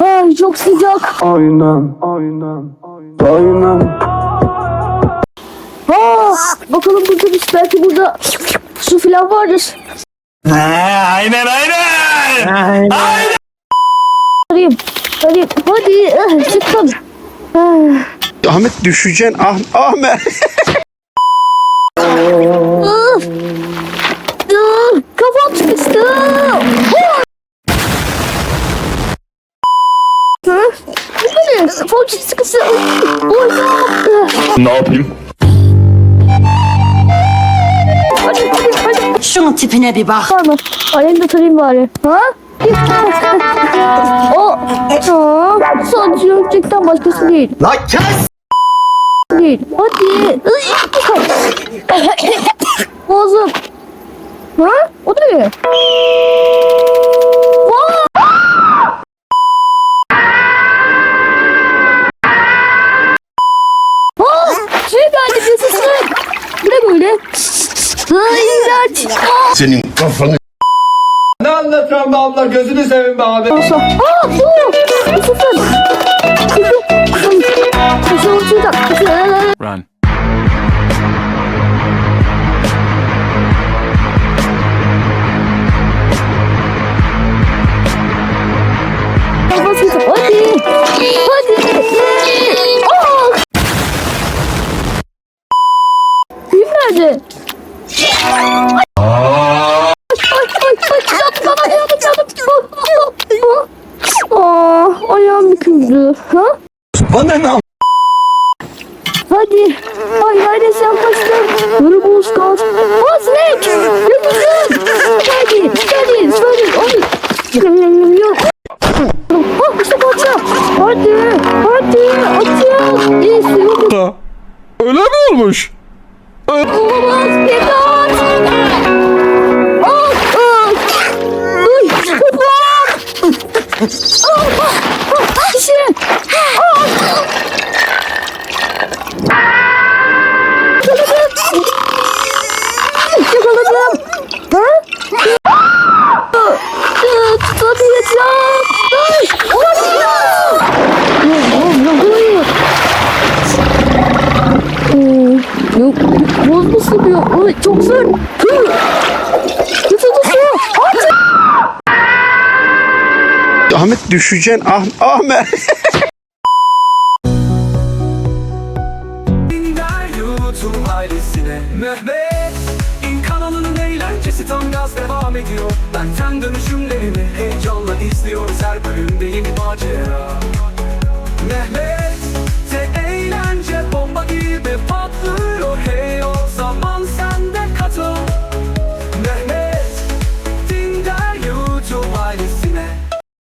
Ay çok sıcak. Aynen, aynen, aynen. Aa, bakalım burada bir belki burada su filan vardır. aynen aynen. Arayayım. Arayayım. Hadi ah, çıktım. Ah, Ahmet düşeceksin. Ah, Ahmet. Ne? Kafam sıkıştı. Oy ah. Ne yapayım? Hadi hadi hadi. Şunun tipine bir bak. Var mı? Alayım da tarayayım bari. Ha? o. Aa, sadece örümcekten başkası değil. La kes. Değil. Hadi. Boğazım. Ha? O da ne? Vay! Aa, şey geldi yaşasın. Bu ne böyle? Ay, iğrenç. Senin kafanı. Ne anlatıyorsun be abla gözünü seveyim be abi. Olsa. Aa bu. Sıfır. Run. Aa, ayağım büküldü. Ha? Bana ne? Hadi. Ay neredeyse yaklaştım. Böyle boz kal. Aa Snake. Yıldızım. Hadi. Hadi. Hadi. Ay. Ah işte parça. Hadi. Hadi. Atın. İyisi yok. Öyle mi olmuş? Olamaz. Pedat. Ah. Ah. Uy. Kafam. Yakaladım. Ha? Tutamayacağım. Yok, boz nasıl bir Ay, çok sert. Nasıl? Artık. Ahmet düşeceksin. Ah, Ahmet. YouTube ailesine Mehmet eğlencesi tam gaz devam ediyor. Benten dönüşümlerini heyecanla izliyoruz Her bölümde yeni macera